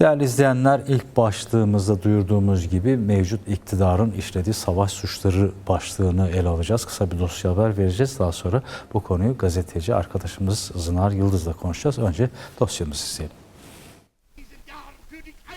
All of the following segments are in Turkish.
Değerli izleyenler ilk başlığımızda duyurduğumuz gibi mevcut iktidarın işlediği savaş suçları başlığını ele alacağız. Kısa bir dosya haber vereceğiz. Daha sonra bu konuyu gazeteci arkadaşımız Zınar Yıldız'la konuşacağız. Önce dosyamızı izleyelim.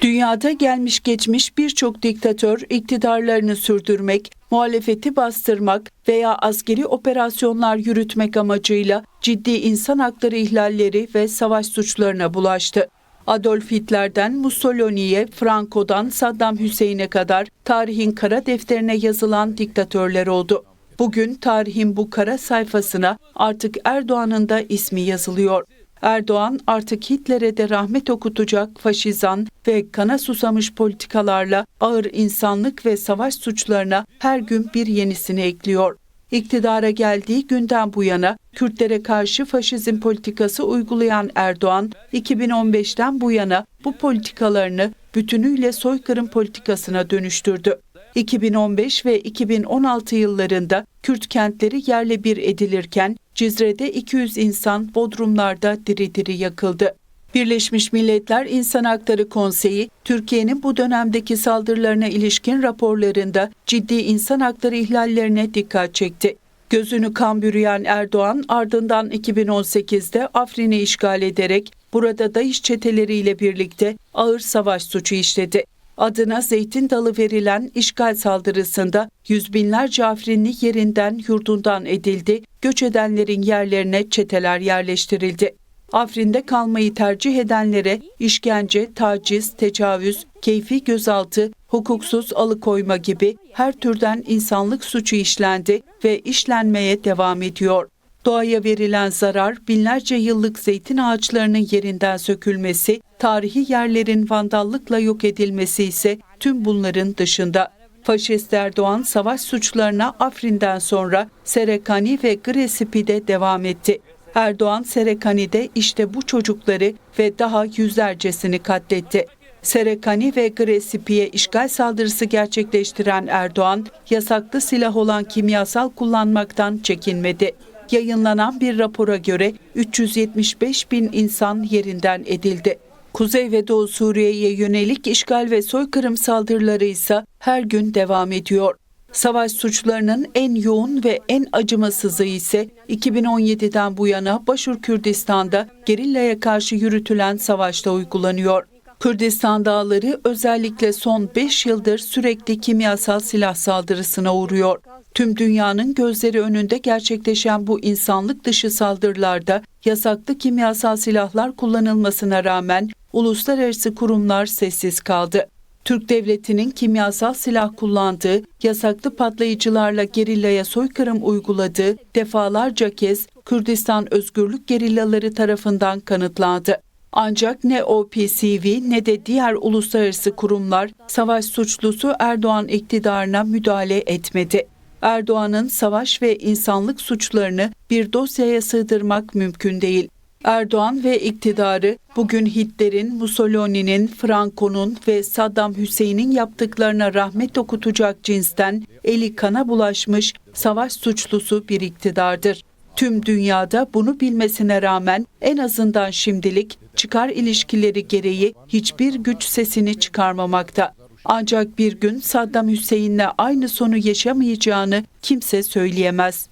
Dünyada gelmiş geçmiş birçok diktatör iktidarlarını sürdürmek, muhalefeti bastırmak veya askeri operasyonlar yürütmek amacıyla ciddi insan hakları ihlalleri ve savaş suçlarına bulaştı. Adolf Hitler'den Mussolini'ye, Franco'dan Saddam Hüseyin'e kadar tarihin kara defterine yazılan diktatörler oldu. Bugün tarihin bu kara sayfasına artık Erdoğan'ın da ismi yazılıyor. Erdoğan artık Hitler'e de rahmet okutacak faşizan ve kana susamış politikalarla ağır insanlık ve savaş suçlarına her gün bir yenisini ekliyor. İktidara geldiği günden bu yana Kürtlere karşı faşizm politikası uygulayan Erdoğan, 2015'ten bu yana bu politikalarını bütünüyle soykırım politikasına dönüştürdü. 2015 ve 2016 yıllarında Kürt kentleri yerle bir edilirken Cizre'de 200 insan Bodrumlarda diri diri yakıldı. Birleşmiş Milletler İnsan Hakları Konseyi, Türkiye'nin bu dönemdeki saldırılarına ilişkin raporlarında ciddi insan hakları ihlallerine dikkat çekti. Gözünü kan bürüyen Erdoğan ardından 2018'de Afrin'i işgal ederek burada DAEŞ çeteleriyle birlikte ağır savaş suçu işledi. Adına zeytin dalı verilen işgal saldırısında yüz binlerce Afrinli yerinden yurdundan edildi, göç edenlerin yerlerine çeteler yerleştirildi. Afrin'de kalmayı tercih edenlere işkence, taciz, tecavüz, keyfi gözaltı, hukuksuz alıkoyma gibi her türden insanlık suçu işlendi ve işlenmeye devam ediyor. Doğaya verilen zarar, binlerce yıllık zeytin ağaçlarının yerinden sökülmesi, tarihi yerlerin vandallıkla yok edilmesi ise tüm bunların dışında. Faşist Erdoğan savaş suçlarına Afrin'den sonra Serekani ve Gresipi'de devam etti. Erdoğan Serekani'de işte bu çocukları ve daha yüzlercesini katletti. Serekani ve Gresipi'ye işgal saldırısı gerçekleştiren Erdoğan, yasaklı silah olan kimyasal kullanmaktan çekinmedi. Yayınlanan bir rapora göre 375 bin insan yerinden edildi. Kuzey ve Doğu Suriye'ye yönelik işgal ve soykırım saldırıları ise her gün devam ediyor. Savaş suçlarının en yoğun ve en acımasızı ise 2017'den bu yana Başur Kürdistan'da gerillaya karşı yürütülen savaşta uygulanıyor. Kürdistan dağları özellikle son 5 yıldır sürekli kimyasal silah saldırısına uğruyor. Tüm dünyanın gözleri önünde gerçekleşen bu insanlık dışı saldırılarda yasaklı kimyasal silahlar kullanılmasına rağmen uluslararası kurumlar sessiz kaldı. Türk devletinin kimyasal silah kullandığı, yasaklı patlayıcılarla gerillaya soykırım uyguladığı defalarca kez Kürdistan Özgürlük Gerillaları tarafından kanıtlandı. Ancak ne OPCV ne de diğer uluslararası kurumlar savaş suçlusu Erdoğan iktidarına müdahale etmedi. Erdoğan'ın savaş ve insanlık suçlarını bir dosyaya sığdırmak mümkün değil. Erdoğan ve iktidarı bugün Hitler'in, Mussolini'nin, Franco'nun ve Saddam Hüseyin'in yaptıklarına rahmet okutacak cinsten eli kana bulaşmış savaş suçlusu bir iktidardır. Tüm dünyada bunu bilmesine rağmen en azından şimdilik çıkar ilişkileri gereği hiçbir güç sesini çıkarmamakta. Ancak bir gün Saddam Hüseyin'le aynı sonu yaşamayacağını kimse söyleyemez.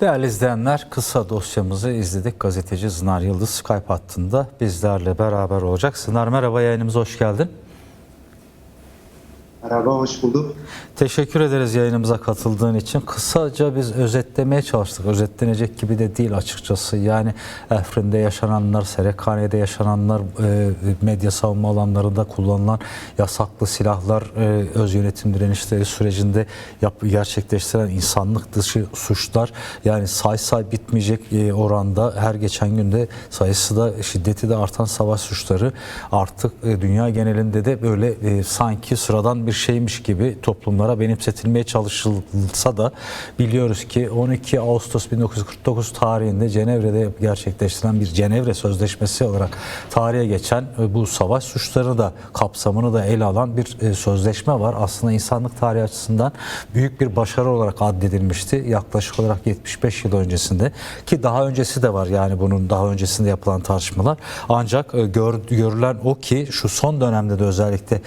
Değerli izleyenler kısa dosyamızı izledik. Gazeteci Zınar Yıldız Skype hattında bizlerle beraber olacak. Zınar merhaba yayınımıza hoş geldin. Merhaba, hoş bulduk. Teşekkür ederiz yayınımıza katıldığın için. Kısaca biz özetlemeye çalıştık. Özetlenecek gibi de değil açıkçası. Yani Efrin'de yaşananlar, Serekhane'de yaşananlar, e, medya savunma alanlarında kullanılan yasaklı silahlar, e, öz yönetim direnişleri sürecinde gerçekleştiren insanlık dışı suçlar. Yani say say bitmeyecek e, oranda her geçen günde sayısı da şiddeti de artan savaş suçları artık dünya genelinde de böyle sanki sıradan bir şeymiş gibi toplumlara benimsetilmeye çalışılsa da biliyoruz ki 12 Ağustos 1949 tarihinde Cenevre'de gerçekleştirilen bir Cenevre Sözleşmesi olarak tarihe geçen e, bu savaş suçlarını da kapsamını da ele alan bir e, sözleşme var. Aslında insanlık tarihi açısından büyük bir başarı olarak addedilmişti. Yaklaşık olarak 75 yıl öncesinde ki daha öncesi de var yani bunun daha öncesinde yapılan tartışmalar. Ancak e, gör, görülen o ki şu son dönemde de özellikle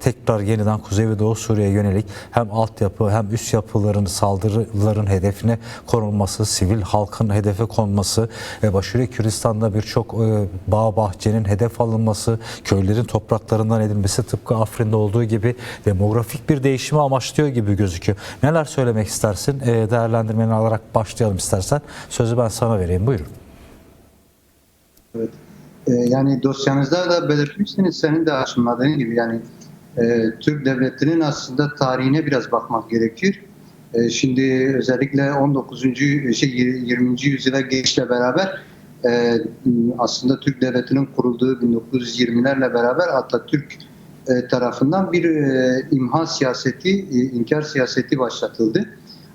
tekrar yeniden Kuzey ve Doğu Suriye'ye yönelik hem altyapı hem üst yapıların saldırıların hedefine konulması, sivil halkın hedefe konması, e, Başarı Kürdistan'da birçok e, bağ bahçenin hedef alınması, köylerin topraklarından edilmesi tıpkı Afrin'de olduğu gibi demografik bir değişimi amaçlıyor gibi gözüküyor. Neler söylemek istersin? E, değerlendirmeni alarak başlayalım istersen. Sözü ben sana vereyim. Buyurun. Evet. Ee, yani dosyanızda da belirtmişsiniz senin de açımladığın gibi yani e, Türk devletinin aslında tarihine biraz bakmak gerekir. E, şimdi özellikle 19. şey 20. yüzyıla geçişle beraber e, aslında Türk devletinin kurulduğu 1920'lerle beraber Atatürk e, tarafından bir e, imha siyaseti, e, inkar siyaseti başlatıldı.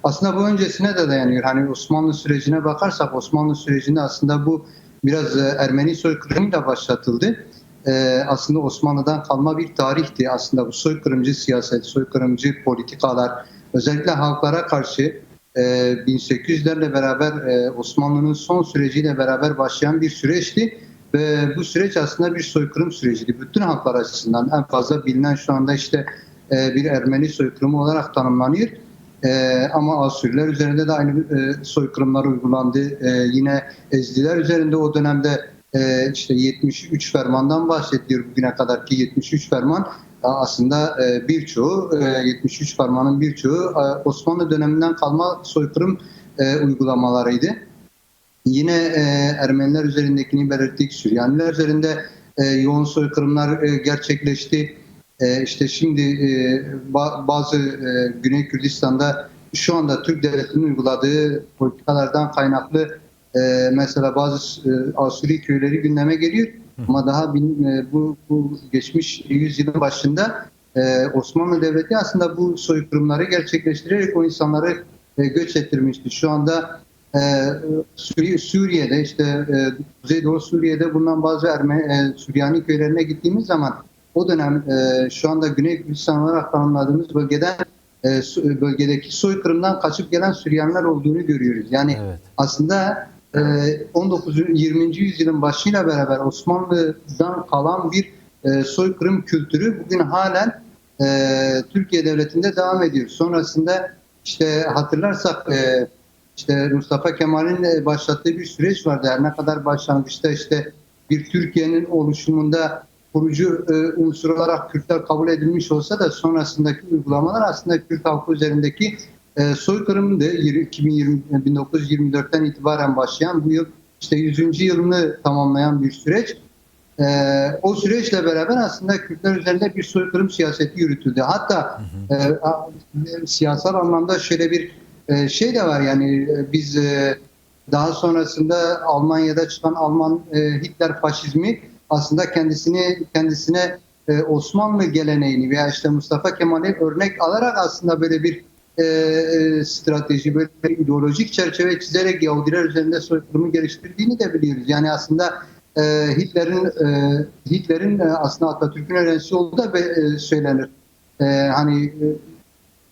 Aslında bu öncesine de dayanıyor. Hani Osmanlı sürecine bakarsak Osmanlı sürecinde aslında bu biraz e, Ermeni soykırımıyla başlatıldı. E, aslında Osmanlı'dan kalma bir tarihti. Aslında bu soykırımcı siyaset, soykırımcı politikalar özellikle halklara karşı e, 1800'lerle beraber e, Osmanlı'nın son süreciyle beraber başlayan bir süreçti. Ve bu süreç aslında bir soykırım süreciydi. Bütün halklar açısından en fazla bilinen şu anda işte e, bir Ermeni soykırımı olarak tanımlanıyor. Ee, ama Asuriler üzerinde de aynı e, soykırımlar uygulandı. Ee, yine Ezdiler üzerinde o dönemde e, işte 73 fermandan bahsediyor bugüne kadar ki 73 ferman aslında e, birçoğu e, 73 fermanın birçoğu e, Osmanlı döneminden kalma soykırım e, uygulamalarıydı. Yine e, Ermeniler üzerindekini belirttik. Süryaniler üzerinde e, yoğun soykırımlar e, gerçekleşti. E, işte şimdi e, ba- bazı e, Güney Kürdistan'da şu anda Türk devletinin uyguladığı politikalardan kaynaklı e, mesela bazı e, Asuri köyleri gündeme geliyor. Ama daha bin, e, bu, bu geçmiş yüzyılın başında e, Osmanlı Devleti aslında bu soykırımları gerçekleştirerek o insanları e, göç ettirmişti. Şu anda e, Suriye, Suriye'de işte e, Kuzeydoğu Suriye'de bulunan bazı Ermeni, e, Süryani köylerine gittiğimiz zaman o dönem e, şu anda Güney Kürdistan olarak tanımladığımız bölgeden e, bölgedeki soykırımdan kaçıp gelen Süryaniler olduğunu görüyoruz. Yani Evet. aslında 19. 20. yüzyılın başıyla beraber Osmanlı'dan kalan bir e, soykırım kültürü bugün halen e, Türkiye Devleti'nde devam ediyor. Sonrasında işte hatırlarsak e, işte Mustafa Kemal'in başlattığı bir süreç vardı. Her ne kadar başlangıçta işte bir Türkiye'nin oluşumunda kurucu e, unsur olarak Kürtler kabul edilmiş olsa da sonrasındaki uygulamalar aslında Kürt halkı üzerindeki e, soykırımdı. Yir- 2020 1924'ten itibaren başlayan bu yıl işte 100. yılını tamamlayan bir süreç. E, o süreçle beraber aslında Kürtler üzerinde bir soykırım siyaseti yürütüldü. Hatta e, a- siyasal anlamda şöyle bir e, şey de var yani e, biz e, daha sonrasında Almanya'da çıkan Alman e, Hitler faşizmi aslında kendisini kendisine e, Osmanlı geleneğini veya işte Mustafa Kemal'i örnek alarak aslında böyle bir e, e, strateji, böyle ideolojik çerçeve çizerek Yahudiler üzerinde soykırımı geliştirdiğini de biliyoruz. Yani aslında e, Hitler'in e, Hitler'in e, aslında Atatürk'ün öğrencisi olduğu da e, söylenir. E, hani e,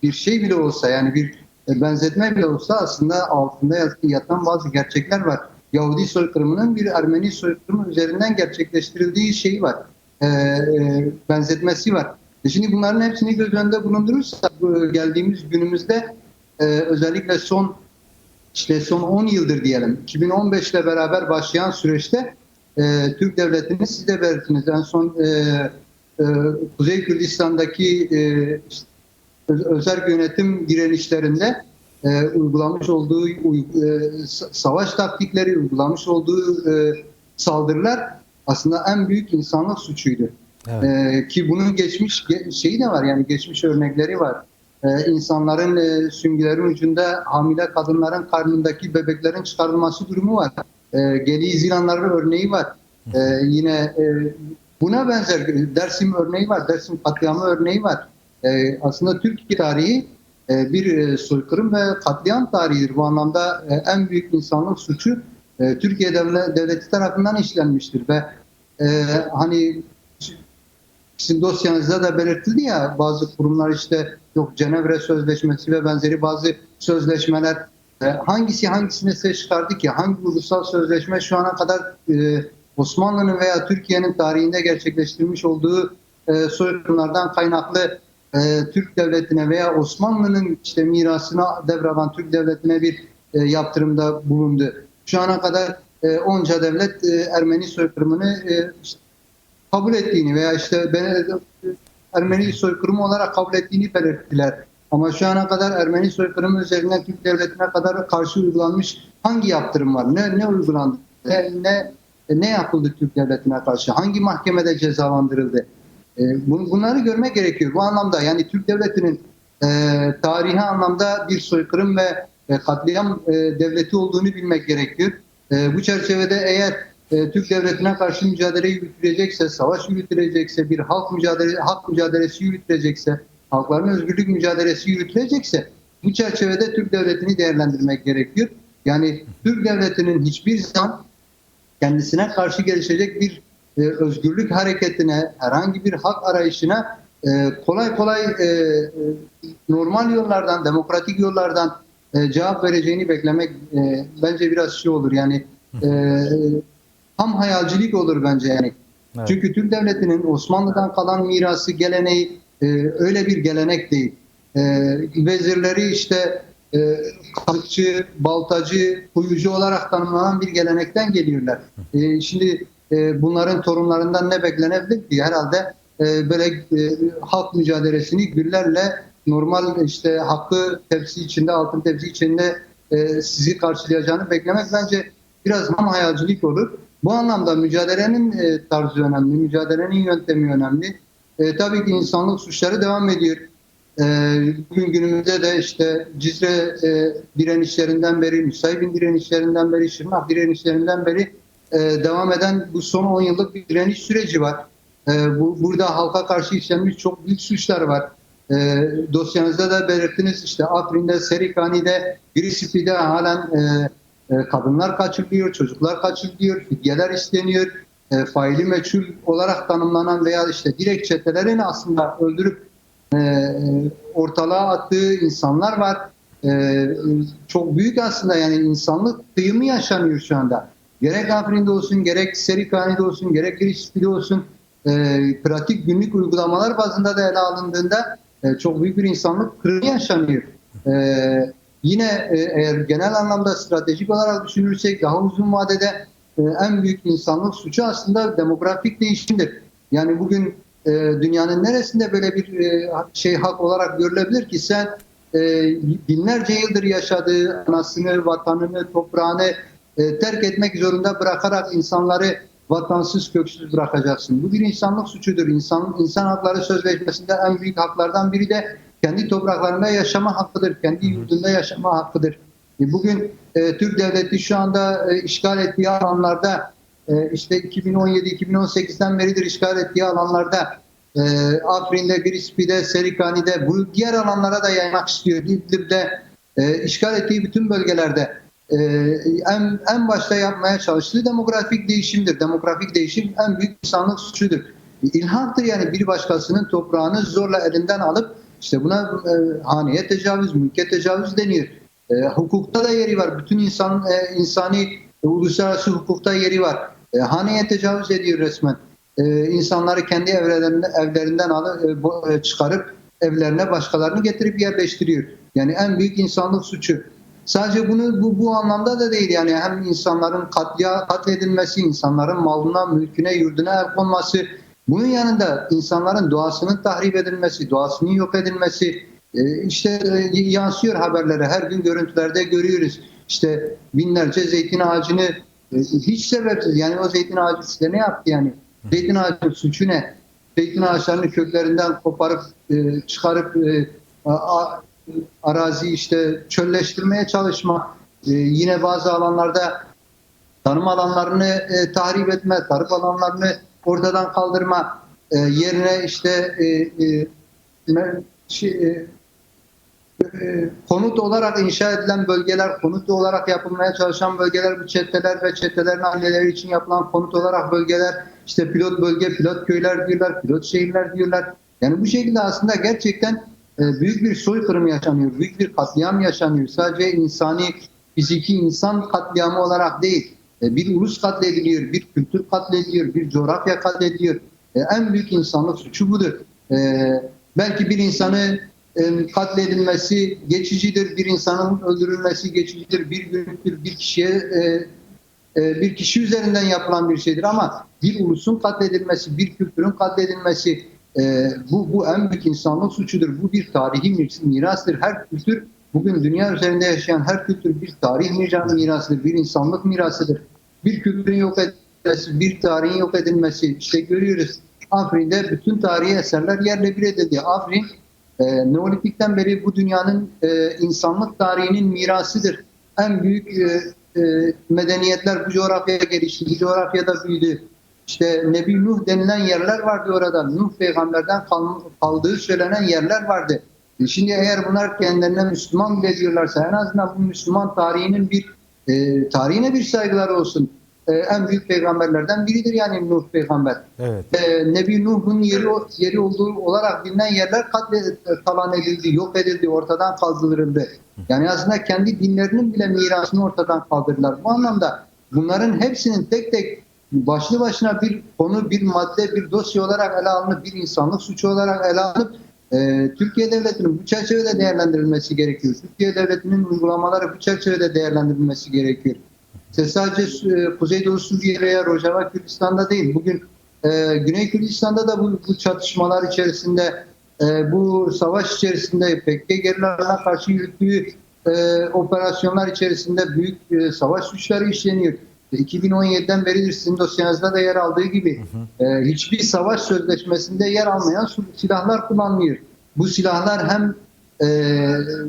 bir şey bile olsa yani bir e, benzetme bile olsa aslında altında yat- yatan bazı gerçekler var. Yahudi soykırımının bir Ermeni soykırımı üzerinden gerçekleştirildiği şey var. E, e, benzetmesi var. E Şimdi bunların hepsini göz önünde bulundurursak bu geldiğimiz günümüzde e, özellikle son işte son 10 yıldır diyelim 2015 ile beraber başlayan süreçte e, Türk devletini siz de belirttiniz. En son e, e, Kuzey Kürdistan'daki e, özel yönetim direnişlerinde e, uygulamış olduğu e, sa- savaş taktikleri, uygulamış olduğu e, saldırılar aslında en büyük insanlık suçuydu. Evet. E, ki bunun geçmiş ge- şeyi de var yani geçmiş örnekleri var. E, insanların e, süngülerin ucunda hamile kadınların karnındaki bebeklerin çıkarılması durumu var. E, Geli Zilanların örneği var. E, yine e, buna benzer Dersim örneği var. Dersim katliamı örneği var. e, aslında Türkiye tarihi e, bir e, soykırım ve katliam tarihidir. Bu anlamda e, en büyük insanlık suçu e, Türkiye devle- devleti tarafından işlenmiştir ve e, hani sizin dosyanızda da belirtildi ya bazı kurumlar işte yok Cenevre Sözleşmesi ve benzeri bazı sözleşmeler e, hangisi hangisine ses çıkardı ki hangi ulusal sözleşme şu ana kadar e, Osmanlı'nın veya Türkiye'nin tarihinde gerçekleştirmiş olduğu e, soykırımlardan kaynaklı e, Türk devletine veya Osmanlı'nın işte mirasına devralan Türk devletine bir e, yaptırımda bulundu. Şu ana kadar e, onca devlet e, Ermeni soykırımını e, işte kabul ettiğini veya işte ben- Ermeni soykırımı olarak kabul ettiğini belirttiler. Ama şu ana kadar Ermeni soykırımı üzerine Türk devletine kadar karşı uygulanmış hangi yaptırım var? Ne ne uygulandı? Ne ne, ne yapıldı Türk devletine karşı? Hangi mahkemede cezalandırıldı? E, bun- bunları görmek gerekiyor. Bu anlamda yani Türk devletinin e, tarihi anlamda bir soykırım ve e, katliam e, devleti olduğunu bilmek gerekiyor. E, bu çerçevede eğer e, Türk devletine karşı mücadele yürütülecekse, savaş yürütülecekse, bir halk mücadele hak mücadelesi yürütülecekse, halkların özgürlük mücadelesi yürütülecekse bu çerçevede Türk devletini değerlendirmek gerekiyor. Yani Türk devletinin hiçbir zaman kendisine karşı gelişecek bir e, özgürlük hareketine, herhangi bir hak arayışına e, kolay kolay e, e, normal yollardan, demokratik yollardan e, cevap vereceğini beklemek e, bence biraz şey olur. Yani e, tam hayalcilik olur bence yani. Evet. Çünkü Türk devletinin Osmanlı'dan kalan mirası, geleneği e, öyle bir gelenek değil. E, vezirleri işte e, kılıççı, baltacı, kuyucu olarak tanımlanan bir gelenekten geliyorlar. E, şimdi e, bunların torunlarından ne beklenebilir ki? Herhalde e, böyle e, halk mücadelesini güllerle normal işte hakkı tepsi içinde, altın tepsi içinde e, sizi karşılayacağını beklemek bence biraz ham hayalcilik olur. Bu anlamda mücadelenin e, tarzı önemli, mücadelenin yöntemi önemli. E, tabii ki insanlık suçları devam ediyor. E, bugün günümüzde de işte Cizre e, direnişlerinden beri, Nusaybin direnişlerinden beri, Şırnak direnişlerinden beri e, devam eden bu son 10 yıllık bir direniş süreci var. E, bu, burada halka karşı işlenmiş çok büyük suçlar var. E, dosyanızda da belirttiniz işte Afrin'de, Serikani'de, Girisipi'de halen e, kadınlar kaçırılıyor, çocuklar kaçırılıyor, fidyeler isteniyor. E, faili meçhul olarak tanımlanan veya işte direkt çetelerin aslında öldürüp e, ortalığa attığı insanlar var. E, çok büyük aslında yani insanlık kıyımı yaşanıyor şu anda. Gerek Afrin'de olsun, gerek Serikani'de olsun, gerek Girişli'de olsun e, pratik günlük uygulamalar bazında da ele alındığında e, çok büyük bir insanlık kırımı yaşanıyor. E, yine e, eğer genel anlamda stratejik olarak düşünürsek daha uzun vadede e, en büyük insanlık suçu aslında demografik değişimdir. Yani bugün e, dünyanın neresinde böyle bir şey hak olarak görülebilir ki sen binlerce yıldır yaşadığı anasını, vatanını, toprağını terk etmek zorunda bırakarak insanları vatansız, köksüz bırakacaksın. Bu bir insanlık suçudur. İnsan, insan hakları sözleşmesinde en büyük haklardan biri de kendi topraklarında yaşama hakkıdır. Kendi yurdunda yaşama hakkıdır. E, bugün e, Türk devleti şu anda e, işgal ettiği alanlarda e, işte 2017-2018'den beridir işgal ettiği alanlarda e, Afrin'de, Girispi'de, Serikani'de bu diğer alanlara da yaymak istiyor. İdlib'de e, işgal ettiği bütün bölgelerde e, en, en başta yapmaya çalıştığı demografik değişimdir. Demografik değişim en büyük insanlık suçudur. İlhaktır yani bir başkasının toprağını zorla elinden alıp işte buna e, haneye tecavüz, mülke tecavüz deniyor. E, hukukta da yeri var. Bütün insan e, insani e, uluslararası hukukta yeri var. E, haneye tecavüz ediyor resmen. E, insanları kendi evlerinden, evlerinden alıp e, bo- e, çıkarıp evlerine başkalarını getirip yerleştiriyor. Yani en büyük insanlık suçu. Sadece bunu bu, bu anlamda da değil yani hem insanların katliya, katledilmesi, insanların malına, mülküne, yurduna el konması, bunun yanında insanların doğasının tahrip edilmesi, doğasının yok edilmesi, e, işte e, yansıyor haberlere. Her gün görüntülerde görüyoruz. İşte binlerce zeytin ağacını e, hiç sebepsiz yani o zeytin ağacı size ne yaptı yani? Zeytin ağacının suçu ne? Zeytin ağaçlarını köklerinden koparıp çıkarıp arazi işte çölleştirmeye çalışma. Yine bazı alanlarda tarım alanlarını tahrip etme, tarım alanlarını ortadan kaldırma e, yerine işte e, e, şey, e, e, konut olarak inşa edilen bölgeler, konut olarak yapılmaya çalışan bölgeler, bu çeteler ve çetelerin aileleri için yapılan konut olarak bölgeler, işte pilot bölge, pilot köyler diyorlar, pilot şehirler diyorlar. Yani bu şekilde aslında gerçekten e, büyük bir soykırım yaşanıyor, büyük bir katliam yaşanıyor. Sadece insani, fiziki insan katliamı olarak değil, e, bir ulus katlediliyor, bir kültür katlediliyor, bir coğrafya katlediliyor. E, en büyük insanlık suçu budur. E, belki bir insanı katledilmesi geçicidir, bir insanın öldürülmesi geçicidir, bir günlüktür, bir kişiye bir kişi üzerinden yapılan bir şeydir ama bir ulusun katledilmesi, bir kültürün katledilmesi bu, bu en büyük insanlık suçudur. Bu bir tarihi mir- mirastır. Her kültür bugün dünya üzerinde yaşayan her kültür bir tarih mir- mirasıdır, bir insanlık mirasıdır. Bir kültürün yok edilmesi, bir tarihin yok edilmesi işte görüyoruz. Afrin'de bütün tarihi eserler yerle bir edildi. Afrin e, Neolitik'ten beri bu dünyanın e, insanlık tarihinin mirasıdır. En büyük e, e, medeniyetler bu coğrafyaya gelişti, bu coğrafyada büyüdü. İşte Nebi Nuh denilen yerler vardı orada. Nuh peygamberden kal- kaldığı söylenen yerler vardı. E Şimdi eğer bunlar kendilerine Müslüman bile diyorlarsa en azından bu Müslüman tarihinin bir e, tarihine bir saygıları olsun. E, en büyük peygamberlerden biridir yani Nuh peygamber Evet. e, Nebi Nuh'un yeri yeri olduğu olarak bilinen yerler katle talan edildi, yok edildi, ortadan kaldırıldı. Yani aslında kendi dinlerinin bile mirasını ortadan kaldırdılar. Bu anlamda bunların hepsinin tek tek başlı başına bir konu, bir madde, bir dosya olarak ele alınıp, bir insanlık suçu olarak ele alınıp e, Türkiye Devleti'nin bu çerçevede değerlendirilmesi gerekiyor. Türkiye Devleti'nin uygulamaları bu çerçevede değerlendirilmesi gerekiyor. İşte sadece e, Kuzeydoğu Suriye veya Rojava Kürdistan'da değil. Bugün e, Güney Kürdistan'da da bu, bu çatışmalar içerisinde, e, bu savaş içerisinde PKK gerilerine karşı yürüttüğü operasyonlar içerisinde büyük savaş suçları işleniyor. E, 2017'den beridir sizin dosyanızda da yer aldığı gibi e, hiçbir savaş sözleşmesinde yer almayan silahlar kullanılıyor. Bu silahlar hem e,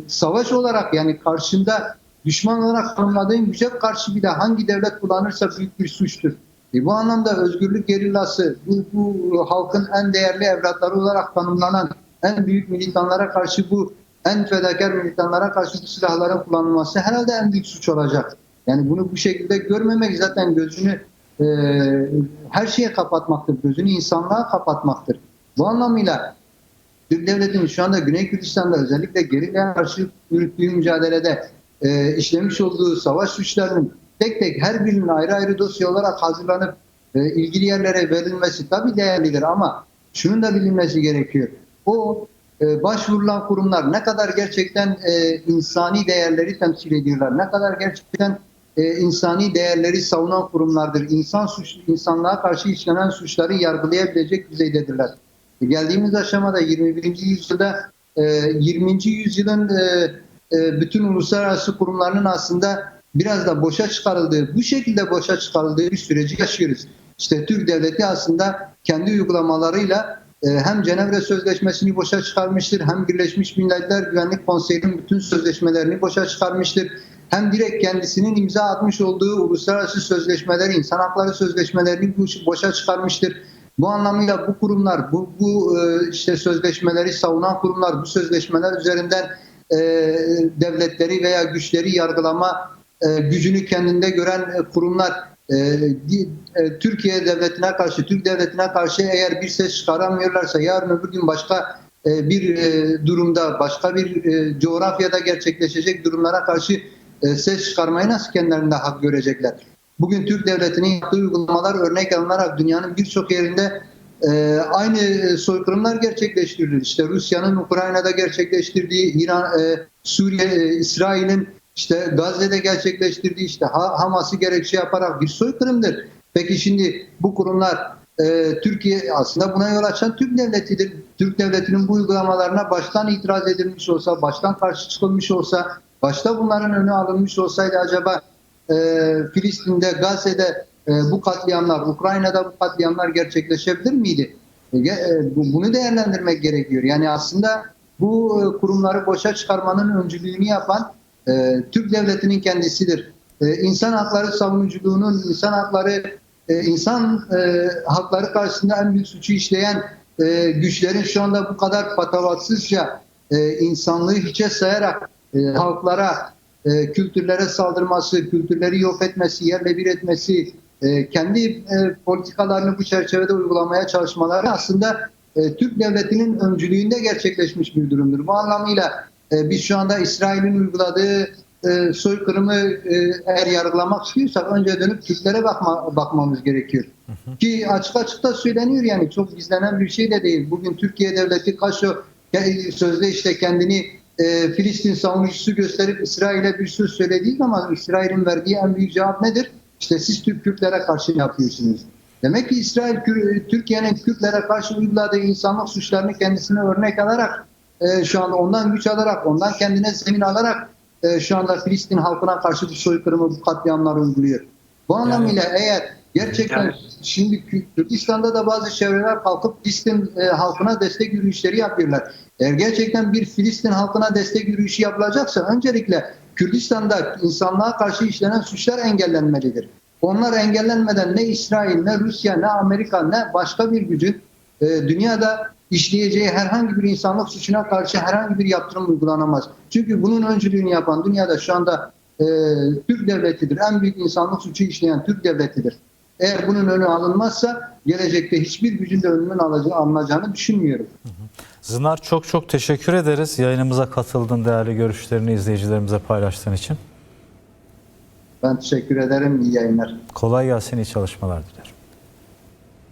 savaş olarak yani karşında düşman olarak tanımladığın güce karşı bile hangi devlet kullanırsa büyük bir suçtur. E bu anlamda özgürlük gerillası, bu, bu halkın en değerli evlatları olarak tanımlanan en büyük militanlara karşı bu, en fedakar militanlara karşı bu silahların kullanılması herhalde en büyük suç olacak. Yani bunu bu şekilde görmemek zaten gözünü e, her şeye kapatmaktır. Gözünü insanlığa kapatmaktır. Bu anlamıyla Türk Devleti'nin şu anda Güney Kürdistan'da özellikle gerilere karşı yürüttüğü mücadelede e, işlemiş olduğu savaş suçlarının tek tek her birinin ayrı ayrı dosya olarak hazırlanıp e, ilgili yerlere verilmesi tabii değerlidir ama şunun da bilinmesi gerekiyor. O e, başvurulan kurumlar ne kadar gerçekten e, insani değerleri temsil ediyorlar, ne kadar gerçekten e, insani değerleri savunan kurumlardır. İnsan suç, insanlığa karşı işlenen suçları yargılayabilecek düzeydedirler. E, geldiğimiz aşamada 21. yüzyılda e, 20. yüzyılın e, e, bütün uluslararası kurumlarının aslında biraz da boşa çıkarıldığı, bu şekilde boşa çıkarıldığı bir süreci yaşıyoruz. İşte Türk Devleti aslında kendi uygulamalarıyla e, hem Cenevre Sözleşmesi'ni boşa çıkarmıştır, hem Birleşmiş Milletler Güvenlik Konseyi'nin bütün sözleşmelerini boşa çıkarmıştır. Hem direkt kendisinin imza atmış olduğu uluslararası sözleşmeleri, insan hakları sözleşmelerini boş- boşa çıkarmıştır. Bu anlamıyla bu kurumlar, bu, bu e, işte sözleşmeleri savunan kurumlar, bu sözleşmeler üzerinden e, devletleri veya güçleri yargılama e, gücünü kendinde gören kurumlar Türkiye devletine karşı, Türk devletine karşı eğer bir ses çıkaramıyorlarsa yarın öbür gün başka bir durumda, başka bir coğrafyada gerçekleşecek durumlara karşı ses çıkarmayı nasıl kendilerinde hak görecekler? Bugün Türk devletinin yaptığı uygulamalar örnek alınarak dünyanın birçok yerinde e, aynı soykırımlar gerçekleştirilir. İşte Rusya'nın Ukrayna'da gerçekleştirdiği, İran, e, Suriye, e, İsrail'in işte Gazze'de gerçekleştirdiği işte Ha- Hamas'ı gerekçe yaparak bir soykırımdır. Peki şimdi bu kurumlar e, Türkiye aslında buna yol açan Türk devletidir. Türk devletinin bu uygulamalarına baştan itiraz edilmiş olsa, baştan karşı çıkılmış olsa, başta bunların önü alınmış olsaydı acaba e, Filistin'de, Gazze'de e, bu katliamlar, Ukrayna'da bu katliamlar gerçekleşebilir miydi? E, e, bu- bunu değerlendirmek gerekiyor. Yani aslında bu e, kurumları boşa çıkarmanın öncülüğünü yapan e, Türk devletinin kendisidir. E, insan hakları savunuculuğunun, insan hakları e, insan e, hakları karşısında en büyük suçu işleyen e, güçlerin şu anda bu kadar patavatsızca e, insanlığı hiçe sayarak e, halklara, e, kültürlere saldırması, kültürleri yok etmesi, yerle bir etmesi, e, kendi e, politikalarını bu çerçevede uygulamaya çalışmaları aslında e, Türk devletinin öncülüğünde gerçekleşmiş bir durumdur. Bu anlamıyla e, biz şu anda İsrail'in uyguladığı e, soykırımı e, eğer yargılamak istiyorsak önce dönüp Türklere bakma, bakmamız gerekiyor. Ki açık açık da söyleniyor yani çok gizlenen bir şey de değil. Bugün Türkiye devleti Kaşo sözde işte kendini e, Filistin savunucusu gösterip İsrail'e bir söz söylediği zaman İsrail'in verdiği en büyük cevap nedir? İşte siz Türk Kürtlere karşı yapıyorsunuz. Demek ki İsrail Türkiye'nin Kürtlere karşı uyguladığı insanlık suçlarını kendisine örnek alarak e, şu anda ondan güç alarak, ondan kendine zemin alarak e, şu anda Filistin halkına karşı bu soykırımı, bu katliamları uyguluyor. Bu anlamıyla eğer gerçekten şimdi Kürdistan'da da bazı çevreler kalkıp Filistin e, halkına destek yürüyüşleri yapıyorlar. Eğer gerçekten bir Filistin halkına destek yürüyüşü yapılacaksa öncelikle Kürdistan'da insanlığa karşı işlenen suçlar engellenmelidir. Onlar engellenmeden ne İsrail, ne Rusya, ne Amerika, ne başka bir gücün e, dünyada işleyeceği herhangi bir insanlık suçuna karşı herhangi bir yaptırım uygulanamaz. Çünkü bunun öncülüğünü yapan dünyada şu anda e, Türk devletidir. En büyük insanlık suçu işleyen Türk devletidir. Eğer bunun önü alınmazsa gelecekte hiçbir gücün de önünün alınacağını düşünmüyorum. Zınar çok çok teşekkür ederiz. Yayınımıza katıldığın değerli görüşlerini izleyicilerimize paylaştığın için. Ben teşekkür ederim. İyi yayınlar. Kolay gelsin, iyi çalışmalar dilerim.